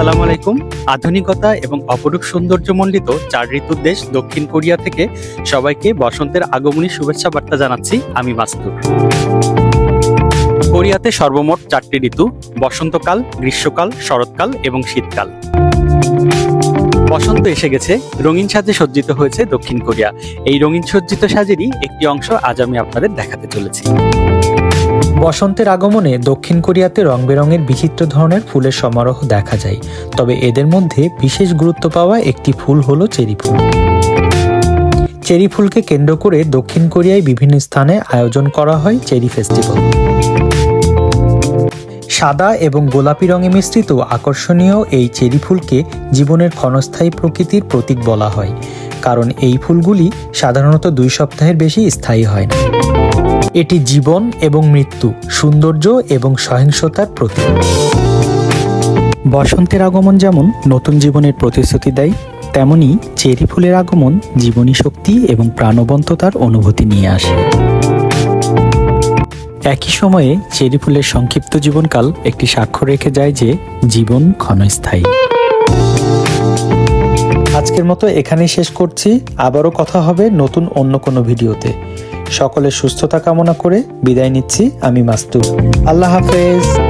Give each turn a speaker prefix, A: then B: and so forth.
A: আসসালামু আলাইকুম। আধুনিকতা এবং অপরূপ সৌন্দর্যমণ্ডিত চার ঋতুর দেশ দক্ষিণ কোরিয়া থেকে সবাইকে বসন্তের আগমনী শুভেচ্ছা বার্তা জানাচ্ছি আমি মাস্তুর। কোরিয়াতে সর্বমোট চারটি ঋতু, বসন্তকাল, গ্রীষ্মকাল, শরৎকাল এবং শীতকাল। বসন্ত এসে গেছে, রঙিন সাজে সজ্জিত হয়েছে দক্ষিণ কোরিয়া। এই রঙিন সজ্জিত সাজেরই একটি অংশ আজ আমি আপনাদের দেখাতে চলেছি।
B: বসন্তের আগমনে দক্ষিণ কোরিয়াতে রং বেরঙের বিচিত্র ধরনের ফুলের সমারোহ দেখা যায়। তবে এদের মধ্যে বিশেষ গুরুত্ব পাওয়া একটি ফুল হলো চেরি ফুল চেরি ফুলকে কেন্দ্র করে দক্ষিণ কোরিয়ায় বিভিন্ন স্থানে আয়োজন করা হয় চেরি ফেস্টিভ্যাল। সাদা এবং গোলাপি রঙে মিশ্রিত আকর্ষণীয় এই চেরি ফুলকে জীবনের ক্ষণস্থায়ী প্রকৃতির প্রতীক বলা হয়। কারণ এই ফুলগুলি সাধারণত দুই সপ্তাহের বেশি স্থায়ী হয় না। এটি জীবন এবং মৃত্যু, সৌন্দর্য এবং সহিংসতার প্রতীক। বসন্তের আগমন যেমন নতুন জীবনের প্রতিশ্রুতি দেয়, তেমনি চেরি ফুলের আগমন জীবনী শক্তি এবং প্রাণবন্ততার অনুভূতি নিয়ে আসে। একই সময়ে চেরি ফুলের সংক্ষিপ্ত জীবনকাল একটি সাক্ষ্য রেখে যায় যে জীবন ক্ষণস্থায়ী। আজকের মতো এখানেই শেষ করছি। আবারও কথা হবে নতুন অন্য কোনো ভিডিওতে। সকলের সুস্থতা কামনা করে বিদায় নিচ্ছি আমি মাস্তুর আল্লাহ হাফেজ।